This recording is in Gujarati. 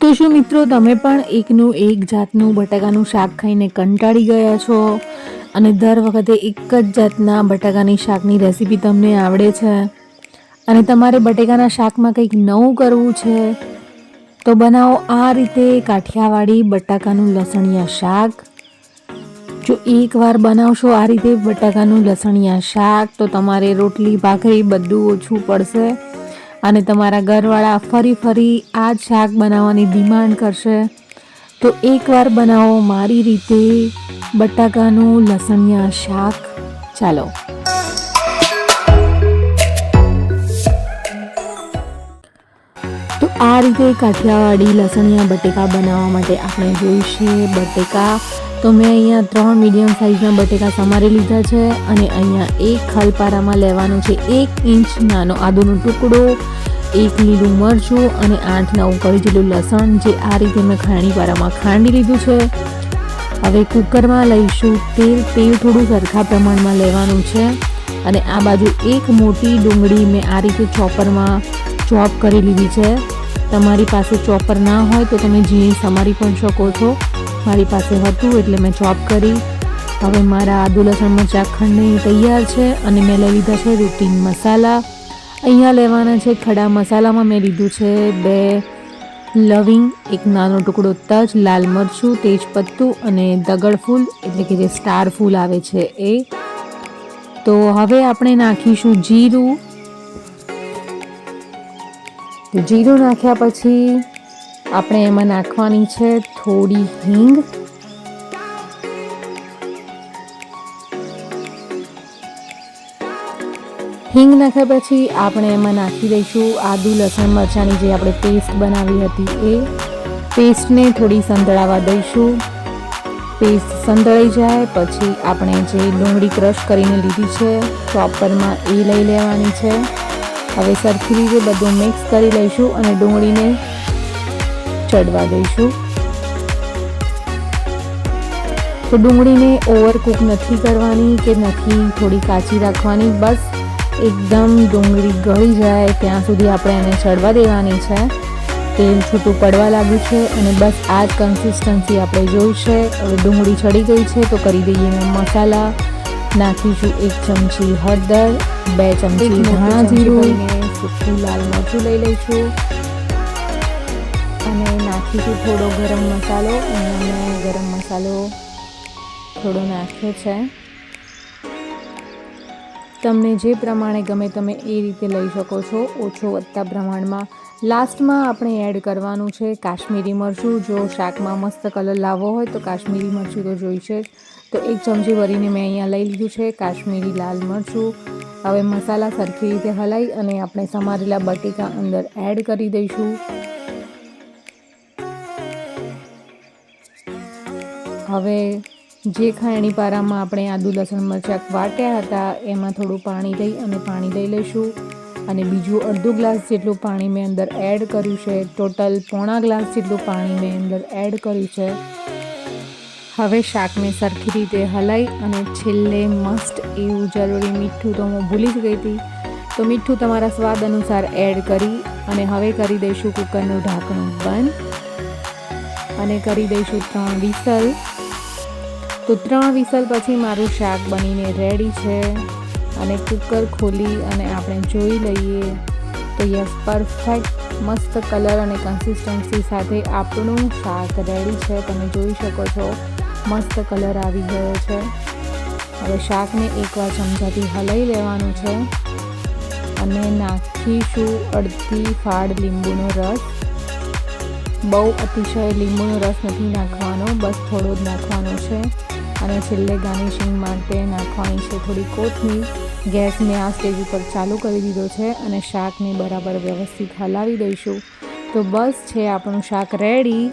તો શું મિત્રો, તમે પણ એકનું એક જાતનું બટાકાનું શાક ખાઈને કંટાળી ગયા છો? અને દર વખતે એક જ જાતના બટાકાની શાકની રેસીપી તમને આવડે છે? અને તમારે બટાકાના શાકમાં કંઈક નવું કરવું છે? તો બનાવો આ રીતે કાઠિયાવાડી બટાકાનું લસણિયા શાક. જો એકવાર બનાવશો આ રીતે બટાકાનું લસણિયા શાક, તો તમારે રોટલી, ભાખરી બધું ઓછું પડશે. અને તમારા ઘરવાળા ફરી ફરી આ જ શાક બનાવવાની ડિમાન્ડ કરશે. તો એકવાર બનાવો મારી રીતે બટાકાનું લસણિયા શાક. ચાલો. તો આ રીતે કાઠિયાવાડી લસણિયા બટેકા બનાવવા માટે આપણે જોઈશે બટેકા તો મેં અહીંયા ત્રણ મીડિયમ સાઇઝના બટેકા સમારી લીધા છે અને અહીંયા એક ખલપારામાં લેવાનું છે એક ઇંચ નાનો આદુનો ટુકડો, એક લીલું મરચું અને આઠ નવ કરી જેટલું લસણ જે આ રીતે મેં ખાણીપારામાં ખાંડી લીધું છે. હવે કુકરમાં લઈશું તેલ તેલ થોડું સરખા પ્રમાણમાં લેવાનું છે અને આ બાજુ એક મોટી ડુંગળી મેં આ રીતે ચોપરમાં ચોપ કરી લીધી છે. તમારી પાસે ચોપર ના હોય તો તમે ઝીણી સમારી પણ શકો છો. મારી પાસે હતું એટલે મેં ચોપ કરી. હવે મારા આદુ લસણ તૈયાર છે અને મેં લઈ લીધા છે રૂટીન મસાલા. અહીંયા લેવાના છે ખડા મસાલામાં મેં લીધું છે બે લવિંગ, એક નાનો ટુકડો તજ, લાલ મરચું તેજપત્તું અને દગડ ફૂલ, એટલે કે જે સ્ટાર ફૂલ આવે છે એ. તો હવે આપણે નાખીશું જીરું. જીરું નાખ્યા પછી આપણે એમાં નાખવાની છે થોડી હિંગ. હિંગ નાખ્યા પછી આપણે એમાં નાખી દઈશું આદુ, લસણ, મરચાંની જે આપણે પેસ્ટ બનાવી હતી એ. પેસ્ટને થોડી સંતળાવા દઈશું. પેસ્ટ સંતળાઈ જાય, પછી આપણે જે ડુંગળી ક્રશ કરીને લીધી છે ચોપરમાં એ લઈ લેવાની છે. હવે સરખી રીતે બધું મિક્સ કરી લઈશું અને ડુંગળીને ચડવા દઈશું. તો ડુંગળીને ઓવરકુક નથી કરવાની કે નથી થોડી કાચી રાખવાની બસ એકદમ ડુંગળી ગળી જાય ત્યાં સુધી આપણે એને ચડવા દેવાની છે. તેલ છૂટું પડવા લાગ્યું છે અને બસ આ જ કન્સિસ્ટન્સી આપણે જોઈશે હવે ડુંગળી ચડી ગઈ છે તો કરી દઈએ મસાલા. નાખીશું એક ચમચી હળદર બે ચમચી ધાણા જીરું. સૂકું લાલ મરચું લઈ લઈશું. અને નાખીશું થોડો ગરમ મસાલો અને મેં ગરમ મસાલો થોડો નાખ્યો છે. તમને જે પ્રમાણે ગમે તમે એ રીતે લઈ શકો છો. ઓછો વધતા પ્રમાણમાં લાસ્ટમાં આપણે એડ કરવાનું છે કાશ્મીરી મરચું. જો શાકમાં મસ્ત કલર લાવવો હોય તો કાશ્મીરી મરચું તો જોઈશે તો એક ચમચી ભરીને મેં અહીંયા લઈ લીધું છે કાશ્મીરી લાલ મરચું. હવે મસાલા સરખી રીતે હલાવી અને આપણે સમારેલા બટેકા અંદર એડ કરી દઈશું. હવે જે ખાયણી પારામાં આપણે આદુ, લસણ, મરચાં વાટ્યા હતા, એમાં થોડું પાણી લઈ અને પાણી લઈ લઈશું. અને બીજું અડધો ગ્લાસ જેટલું પાણી મેં અંદર એડ કર્યું છે. ટોટલ પોણા ગ્લાસ જેટલું પાણી મેં અંદર એડ કર્યું છે. હવે શાકને સરખી રીતે હલાઈ અને છેલ્લે મસ્ત એવું જરૂરી મીઠું તો હું ભૂલી જ ગઈ હતી. તો મીઠું તમારા સ્વાદ અનુસાર એડ કરી અને હવે કરી દઈશું કુકરનું ઢાંકણું બંધ. અને કરી દઈશું ત્રણ વિસલ. તો ત્રણ વિસલ પછી મારું શાક બનીને રેડી છે અને કુકર ખોલી અને આપણે જોઈ લઈએ તો યસ પરફેક્ટ મસ્ત કલર અને કન્સિસ્ટન્સી સાથે આપણું શાક રેડી છે. તમે જોઈ શકો છો, મસ્ત કલર આવી ગયો છે. હવે શાકને એકવાર ચમચાથી હલાવી લેવાનું છે અને નાખીશું અડધી ફાડ લીંબુનો રસ. બહુ અતિશય લીંબુનો રસ નથી નાખવાનો, બસ થોડો જ નાખવાનો છે. અને છેલ્લે ગાર્નિશિંગ માટે નાખવાની છે થોડી કોથમીર. ગેસને આ સ્ટેજ ઉપર ચાલુ કરી દીધો છે અને શાકને બરાબર વ્યવસ્થિત હલાવી દઈશું. તો બસ છે આપણું શાક રેડી.